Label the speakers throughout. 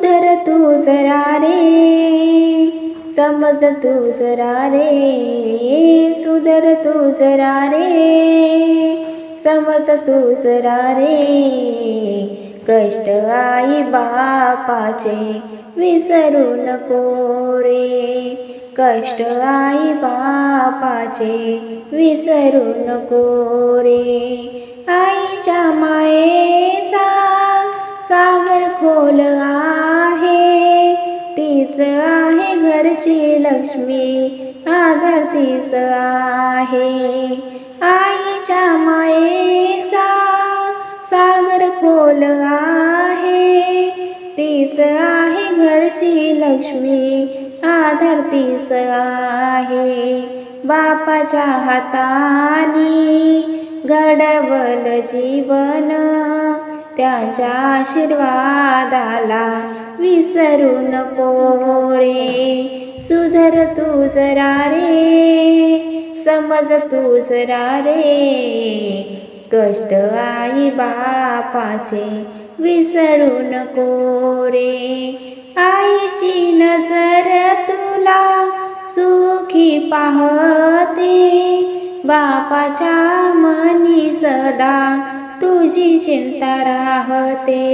Speaker 1: सुधर तू जरा रे समज तू जरा रे सुधर तू जरा रे समज तू जरा रे. कष्ट आई बापाचे विसरू नको रे. कष्ट आई बापाचे विसरू नको रे. आईच्या मायेचा सागर खोल आ तीच आहे घरची लक्ष्मी. आदर तीच आहे. आईच्या मायेचा सागर खोल आहे. तीच आहे घरची लक्ष्मी. आदर तीच आहे. बापाच्या हातानी घडवल जीवन. त्यांच्या आशीर्वादाला विसरू नको रे सुधर तू जरा रे समज तू जरा रे. कष्ट आई बापाचे विसरू नको रे आईची नजर तुला सुखी पाहते. बापाच्या मनी सदा तुझी चिंता राहते.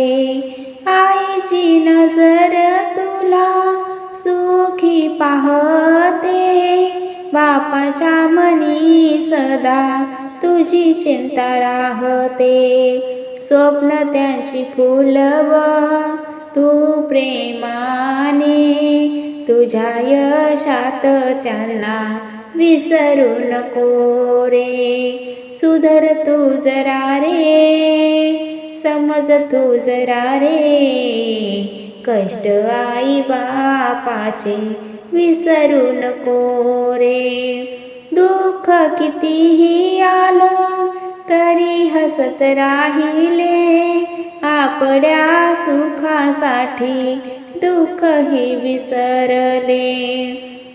Speaker 1: आईची नजर तुला सुखी पाहते. बापाच्या मनी सदा तुझी चिंता राहते. स्वप्न त्यांची फुलव तू प्रेमाने. तुझ्या यशात त्यांना विसरू नको रे. सुधर तू जरा रे. समज तू जरा रे. कष्ट आई बापाचे विसरू नको रे. दुःख कितीही आलं तरी हसत राहिले. आपल्या सुखासाठी दुःखही विसरले.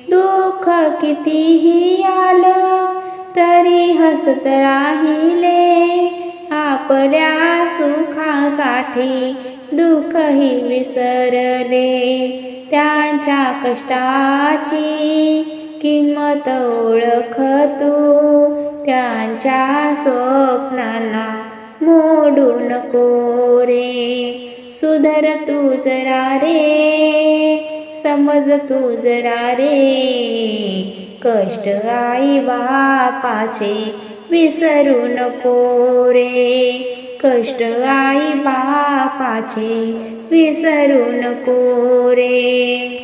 Speaker 1: दुःख कितीही आलं तरी हसत राहिले. आपल्या सुखासाठी दुःखही विसरले. त्यांच्या कष्टाची किंमत ओळख तू त्यांच्या स्वप्नांना मोडू नको रे. सुधर तू जरा रे. समज तू जरा रे. कष्ट आई बापाचे विसरू नको रे. कष्ट आई बापाचे विसरू नको रे.